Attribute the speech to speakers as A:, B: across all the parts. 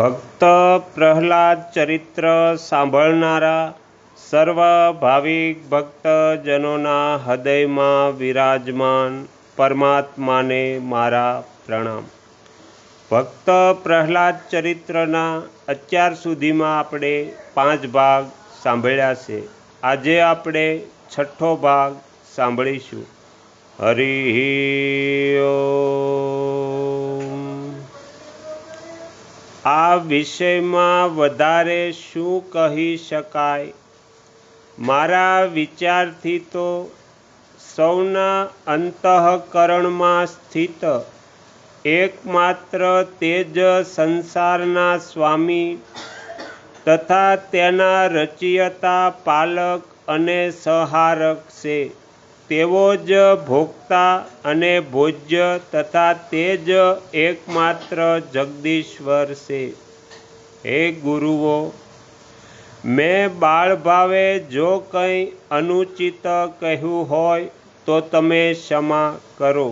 A: ભક્ત પ્રહલાદ ચરિત્ર સાંભળનારા સર્વ ભાવિક ભક્તજનોના હૃદયમાં વિરાજમાન પરમાત્માને મારા પ્રણામ. ભક્ત પ્રહલાદ ચરિત્રના અત્યાર સુધીમાં આપણે પાંચ ભાગ સાંભળ્યા છે. આજે આપણે છઠ્ઠો ભાગ સાંભળીશું. હરિ આ વિષયમાં વધારે શું કહી શકાય? મારા વિચારથી તો સૌના અંતઃકરણમાં સ્થિત એકમાત્ર તેજ સંસારના સ્વામી તથા તેના રચયતા, પાલક અને સહારક છે. તેવો જ ભોગતા અને ભોજ્ય તથા તે જ એકમાત્ર જગદીશ્વર છે. હે ગુરુઓ, મેં બાળભાવે જો કંઈ અનુચિત કહ્યું હોય તો તમે ક્ષમા કરો.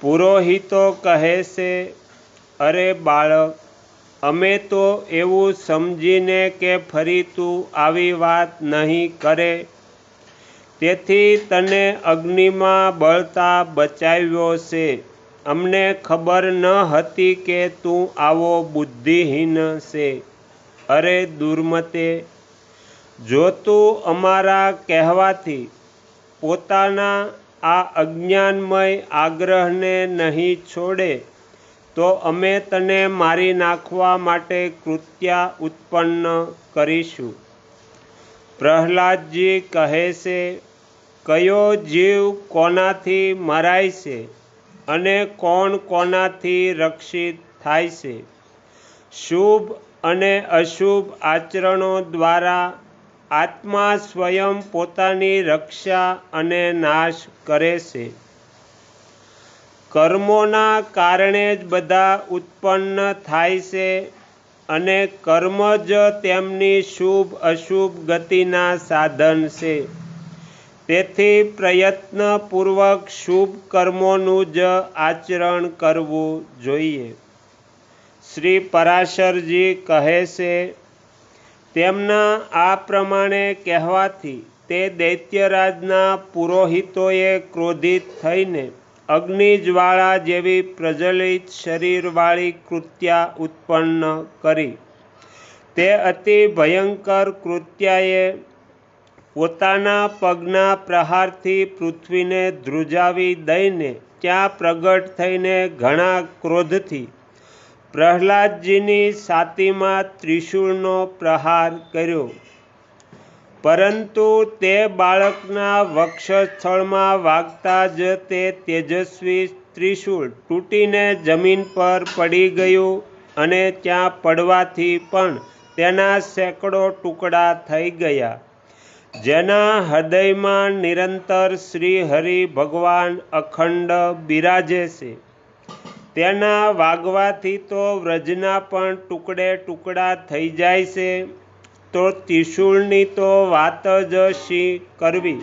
A: પુરોહિતો કહે છે, અરે બાળક, અમે તો એવું સમજીને કે ફરી તું આવી વાત નહીં કરે તેથી તને અગ્નિમાં બળતા બચાવ્યો છે. અમને ખબર ન હતી કે તું આવો બુદ્ધિહીન છે. અરે દુર્મતે, જો તું અમારા કહેવાથી પોતાના આ અજ્ઞાનમય આગ્રહને નહીં છોડે, તો અમે તને મારી નાખવા માટે કૃત્યા ઉત્પન્ન કરીશું. પ્રહલાદજી કહે છે કયો જીવ કોનાથી મરાય છે અને કોણ કોનાથી રક્ષિત થાય છે? શુભ અને અશુભ આચરણો દ્વારા આત્મા સ્વયં પોતાની રક્ષા અને નાશ કરે છે. કર્મોના કારણે જ બધા ઉત્પન્ન થાય છે અને કર્મ જ તેમની શુભ અશુભ ગતિના સાધન છે. તેથી પ્રયત્નપૂર્વક શુભ કર્મોનું જ આચરણ કરવું જોઈએ. શ્રી પરાશરજી કહે છે, તેમના આ પ્રમાણે કહેવાથી તે દૈત્યરાજના પુરોહિતોએ ક્રોધિત થઈને અગ્નિજ્વાળા જેવી પ્રજ્વલિત શરીરવાળી કૃત્યા ઉત્પન્ન કરી. તે અતિ ભયંકર કૃત્યાએ પોતાના પગના પ્રહારથી પૃથ્વીને ધ્રુજાવી દઈને ત્યાં પ્રગટ થઈને ઘણા ક્રોધથી પ્રહલાદજીની છાતીમાં ત્રિશૂળનો પ્રહાર કર્યો. પરંતુ તે બાળકના વક્ષસ્થળમાં વાગતા જ તે તેજસ્વી ત્રિશૂળ તૂટીને જમીન પર પડી ગયું અને ત્યાં પડવાથી પણ તેના સેંકડો ટુકડા થઈ ગયા. જેના હૃદયમાં નિરંતર શ્રી હરિ ભગવાન અખંડ બિરાજે છે. તેના વાગવાથી તો વ્રજના પણ ટુકડે ટુકડા થઈ જાય છે. તો ત્રિશુળની તો વાત જ શી કરવી?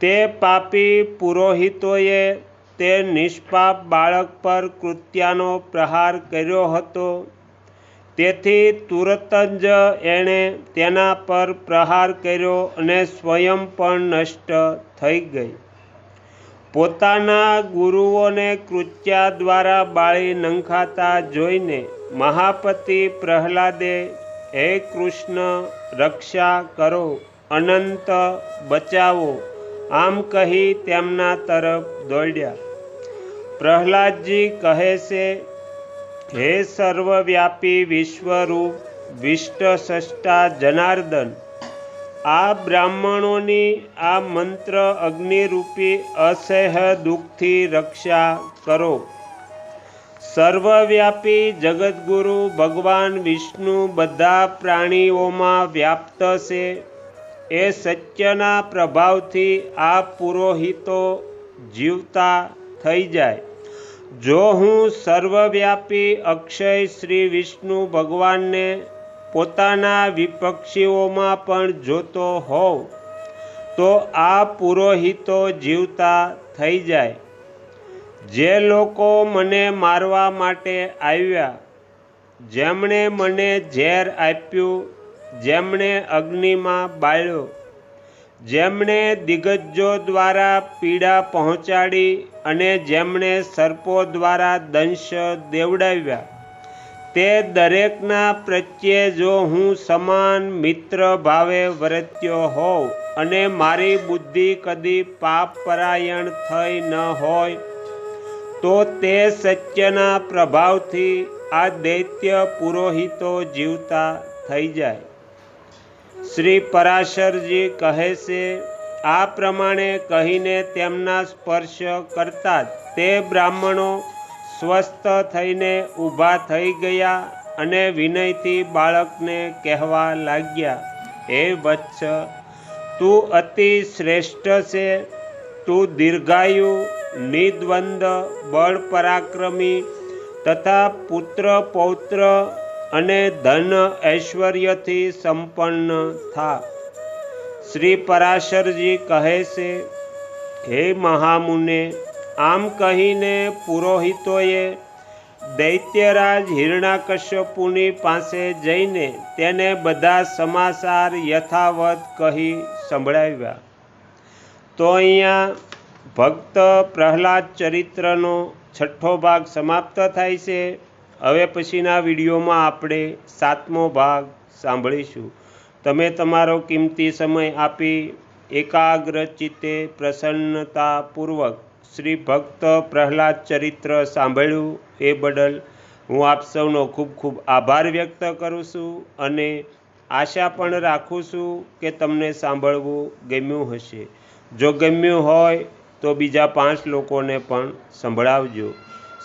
A: તે પાપી પુરોહિતોએ તે નિષ્પાપ બાળક પર કૃત્યાનો પ્રહાર કર્યો હતો. તેથી તુરત જ એણે તેના પર પ્રહાર કર્યો અને સ્વયં પણ નષ્ટ થઈ ગઈ. પોતાના ગુરુઓને કૃત્યા દ્વારા બાળી નંખાતા જોઈને મહાપતિ પ્રહલાદે, હે કૃષ્ણ, રક્ષા કરો, અનંત બચાવો. આમ કહી તેમના તરફ દોડ્યા. પ્રહલાદજી કહે છે હે સર્વવ્યાપી વિશ્વરૂપ વિષ્ટ સષ્ટા જનાર્દન. આ બ્રાહ્મણોની આ મંત્ર અગ્નિરૂપી અસહ્ય દુઃખથી રક્ષા કરો. સર્વવ્યાપી જગદગુરુ ભગવાન વિષ્ણુ બધા પ્રાણીઓમાં વ્યાપ્ત છે. એ સત્યના પ્રભાવથી આ પુરોહિતો જીવતા થઈ જાય. જો હું સર્વવ્યાપી અક્ષય શ્રી વિષ્ણુ ભગવાનને પોતાના વિપક્ષીઓમાં પણ જોતો હોઉં, તો આ પુરોહિતો જીવતા થઈ જાય. જે લોકો મને મારવા માટે આવ્યા, જેમણે મને ઝેર આપ્યું, જેમણે અગ્નિમાં બાળ્યો જેમણે દિગ્ગજો દ્વારા પીડા પહોંચાડી અને જેમણે સર્પો દ્વારા દંશ દેવડાવ્યા, તે દરેકના પ્રત્યે જો હું સમાન મિત્ર ભાવે વર્ત્યો હોઉં અને મારી બુદ્ધિ કદી પાપ પરાયણ થઈ ન હોય, તો તે સત્યના પ્રભાવથી આ દૈત્ય પુરોહિતો જીવતા થઈ જાય. શ્રી પરાશરજી કહે છે, આ પ્રમાણે કહીને તેમના સ્પર્શ કરતા તે બ્રાહ્મણો સ્વસ્થ થઈને ઊભા થઈ ગયા અને વિનયથી બાળકને કહેવા લાગ્યા, હે વત્સ, તું અતિ શ્રેષ્ઠ છે. તું દીર્ઘાયુ, નિદ્વંદ, બળ પરાક્રમી તથા પુત્ર પૌત્ર અને ધન ઐશ્વર્યથી સંપન્ન થા. શ્રી પરાશરજી કહે છે, હે મહામુને, આમ કહીને પુરોહિતોએ દૈત્યરાજ હિરણાકશ્યપુની પાસે જઈને તેને બધા સમાચાર યથાવત કહી સંભળાવ્યા. તો અહીંયા ભક્ત પ્રહલાદ ચરિત્રનો છઠ્ઠો ભાગ સમાપ્ત થાય છે. હવે પછીના વિડીયોમાં આપણે સાતમો ભાગ સાંભળીશું. તમે તમારો કિંમતી સમય આપી એકાગ્ર ચિત્તે પ્રસન્નતાપૂર્વક શ્રી ભક્ત પ્રહલાદ ચરિત્ર સાંભળ્યું એ બદલ હું આપ સૌનો ખૂબ ખૂબ આભાર વ્યક્ત કરું છું અને આશા પણ રાખું છું કે તમને સાંભળવું ગમ્યું હશે. જો ગમ્યું હોય તો બીજા પાંચ લોકોને પણ સંભળાવજો.